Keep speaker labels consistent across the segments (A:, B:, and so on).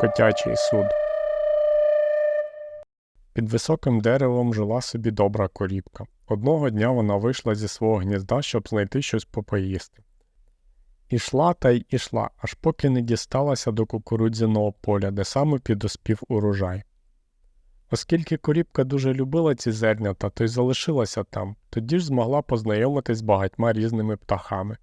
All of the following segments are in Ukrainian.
A: Котячий суд. Під високим деревом жила собі добра корівка. Одного дня вона вийшла зі свого гнізда, щоб знайти щось попоїсти. Ішла та й ішла, аж поки не дісталася до кукурудзяного поля, де саме підоспів урожай. Оскільки корівка дуже любила ці зернята, то й залишилася там, тоді ж змогла познайомитись з багатьма різними птахами.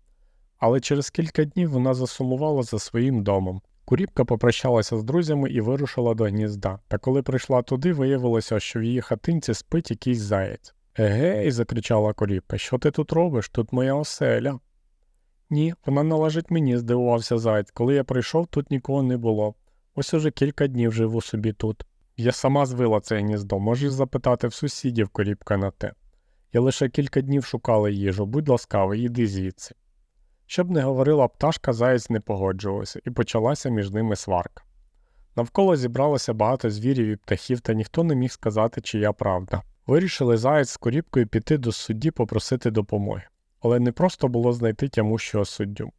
A: Але через кілька днів вона засумувала за своїм домом. Куріпка попрощалася з друзями і вирушила до гнізда. Та коли прийшла туди, виявилося, що в її хатинці спить якийсь заєць. Егей, закричала Коріпка, що ти тут робиш? Тут моя оселя. Ні, вона належить мені, здивувався заєць. Коли я прийшов, тут нікого не було. Ось уже кілька днів живу собі тут. Я сама звила це гніздо, можеш запитати в сусідів коріпка на те. Я лише кілька днів шукала їжу, будь ласкавий, іди звідси. Щоб не говорила пташка, заєць не погоджувався, і почалася між ними сварка. Навколо зібралося багато звірів і птахів, та ніхто не міг сказати, чия правда. Вирішили заєць з коріпкою піти до судді попросити допомоги. Але не просто було знайти тямущого суддю.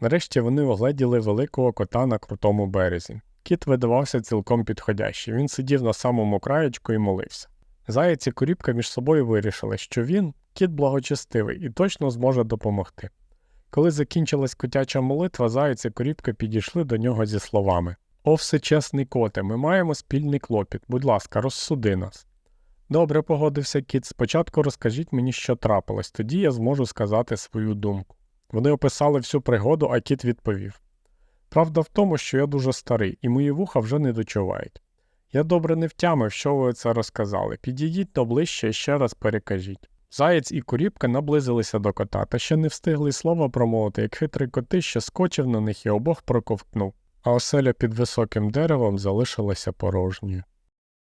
A: Нарешті вони огледіли великого кота на крутому березі. Кіт видавався цілком підходящий. Він сидів на самому краєчку і молився. Заєць і коріпка між собою вирішили, що він кіт благочестивий і точно зможе допомогти. Коли закінчилась котяча молитва, заєць і коріпка підійшли до нього зі словами О, всечесний коте, ми маємо спільний клопіт. Будь ласка, розсуди нас. Добре, погодився кіт. Спочатку розкажіть мені, що трапилось, тоді я зможу сказати свою думку. Вони описали всю пригоду, а кіт відповів. Правда в тому, що я дуже старий, і мої вуха вже не дочувають. Я добре не втямив, що ви це розказали. Підійдіть то ближче і ще раз перекажіть. Заєць і куріпка наблизилися до кота, та ще не встигли слова промовити, як хитрий коти ще скочив на них і обох проковтнув, а оселя під високим деревом залишилася порожньою.